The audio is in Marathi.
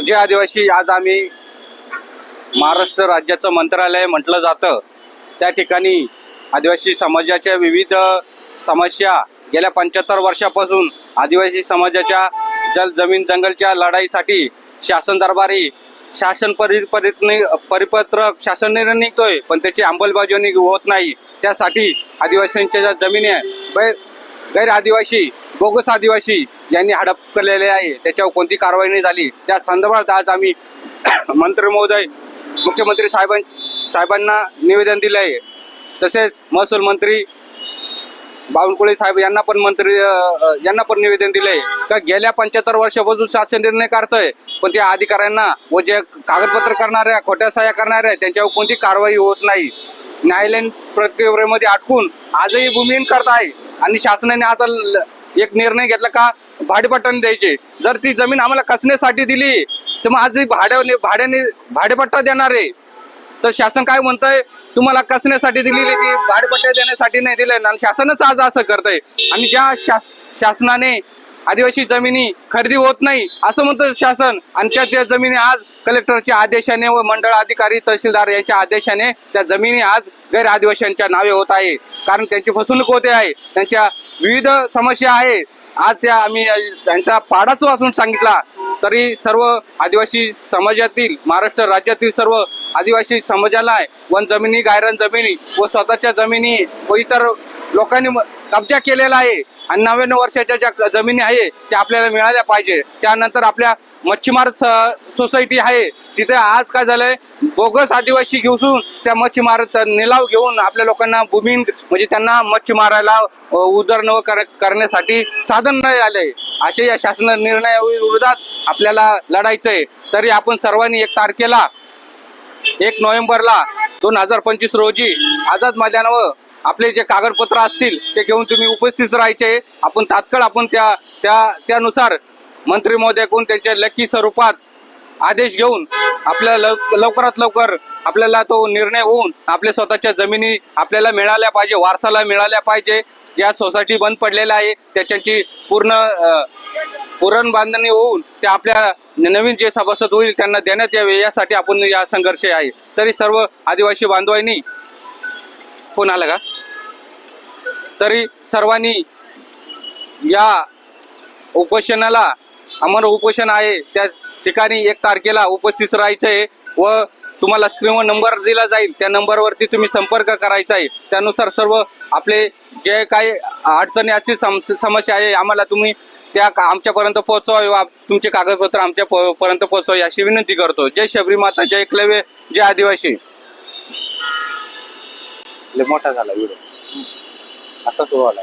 जे आदिवासी आज आम्ही महाराष्ट्र राज्याचं मंत्रालय म्हटलं जातं. त्या ठिकाणी आदिवासी समाजाच्या विविध समस्या गेल्या पंच्याहत्तर वर्षापासून आदिवासी समाजाच्या जल जमीन जंगलच्या लढाईसाठी शासन दरबारी शासन परि परिपत्रक शासन निर्णय निघतोय पण त्याची अंमलबजावणी होत नाही. त्यासाठी आदिवासींच्या ज्या जमिनी आहे गैर आदिवासी बोगस आदिवासी यांनी हडप केलेले आहे. त्याच्यावर कोणती कारवाई नाही झाली. त्या संदर्भात आज आम्ही मंत्री महोदय मुख्यमंत्री साहेबां साहेबांना निवेदन दिलं आहे. तसेच महसूल मंत्री बावनकुळे साहेब यांना पण मंत्री यांना पण निवेदन दिलंय का गेल्या पंच्याहत्तर वर्षापासून शासन निर्णय काढतोय पण त्या अधिकाऱ्यांना व जे कागदपत्र करणाऱ्या खोट्या सह्या करणाऱ्या त्यांच्यावर कोणती कारवाई होत नाही. न्यायालयीन प्रक्रियेमध्ये अटकून आजही भूमिहीन करत आहे आणि शासनाने आता एक निर्णय घेतला का भाडेपट्ट्याने द्यायचे. जर ती जमीन आम्हाला कसण्यासाठी दिली तर मग आज भाड्याने भाड्याने भाडेपट्टा देणार आहे. तर शासन काय म्हणतंय? तुम्हाला कसण्यासाठी दिलेली ती भाडेपट्ट्या देण्यासाठी नाही दिले आणि शासनच आज असं करतंय. आणि ज्या शास- शासनाने आदिवासी जमिनी खरेदी होत नाही असं म्हणतं शासन. आणि त्या त्या जमिनी आज कलेक्टरच्या आदेशाने व मंडळ अधिकारी तहसीलदार यांच्या आदेशाने त्या जमिनी आज गैर आदिवासींच्या नावे होत आहे. कारण त्यांची फसवणूक होते आहे. त्यांच्या विविध समस्या आहे. आज त्या आम्ही त्यांचा पाडाच वाचून सांगितला. तरी सर्व आदिवासी समाजातील महाराष्ट्र राज्यातील सर्व आदिवासी समाजाला वन जमिनी गायरन जमिनी व स्वतःच्या जमिनी व इतर लोकांनी म- कब्जा केलेला आहे आणि नव्याण्णव वर्षाच्या ज्या जमिनी आहे त्या आपल्याला मिळाल्या पाहिजे. त्यानंतर आपल्या मच्छीमार स- सोसायटी आहे. तिथे आज काय झालंय? बोगस आदिवासी घेऊन त्या मच्छीमार निलाव घेऊन आपल्या लोकांना भूमी म्हणजे त्यांना मच्छीमाराला उदरनव कर- करण्यासाठी साधन नाही आले. असे या शासन निर्णयाविरोधात आपल्याला लढायचंय. तरी आपण सर्वांनी एक तारखेला एक नोव्हेंबरला दोन हजार पंचवीस रोजी आझाद मैदानावर आपले जे कागदपत्र असतील ते घेऊन तुम्ही उपस्थित राहायचे. आपण तात्काळ आपण त्या त्या त्यानुसार मंत्री महोदयाकडून त्यांच्या लकी स्वरूपात आदेश घेऊन आपल्या लव लवकरात लवकर आपल्याला तो निर्णय होऊन आपल्या स्वतःच्या जमिनी आपल्याला मिळाल्या पाहिजे वारसाला मिळाल्या पाहिजे. ज्या सोसायटी बंद पडलेल्या आहे त्याच्याची पूर्ण पुरण बांधणी होऊन ते आपल्या नवीन जे सभासद होईल त्यांना देण्यात यावे यासाठी आपण या संघर्ष आहे. तरी सर्व आदिवासी बांधवांनी फोन आला का? तरी सर्वांनी या उपोषणाला अमर उपोषण आहे त्या ठिकाणी एक तारखेला उपस्थित राहायचं आहे व तुम्हाला स्क्रीनवर नंबर दिला जाईल. त्या नंबरवरती तुम्ही संपर्क करायचा आहे. त्यानुसार सर्व आपले जे काही अडचणी असतील सम समस्या आहे आम्हाला तुम्ही त्या का- आमच्यापर्यंत पोहोचवा तुमचे कागदपत्र आमच्या पर्यंत पोहोचवा अशी विनंती करतो. जय शबरी माता जय क्लव्य जय आदिवासी. लय मोठा झाला व्हिडिओ असा सुरू आला